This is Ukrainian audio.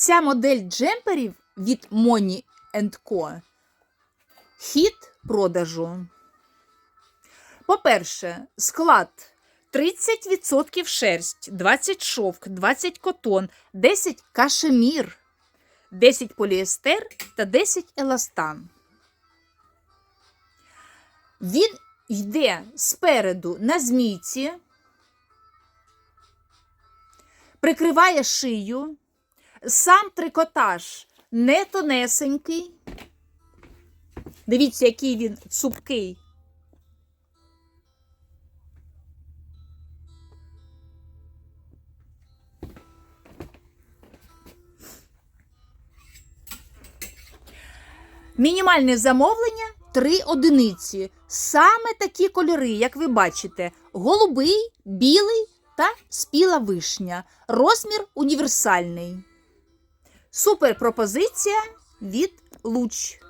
Ця модель джемперів від Money Co. Хід продажу. По-перше, склад 30% шерсть, 20 шовк, 20 котон, 10 кашемір, 10 поліестер та 10 еластан. Він йде спереду на змійці, прикриває шию, сам трикотаж не тонесенький. Дивіться, який він цупкий. Мінімальне замовлення 3 одиниці. Саме такі кольори, як ви бачите: голубий, білий та спіла вишня. Розмір універсальний. Супер пропозиція від Луч.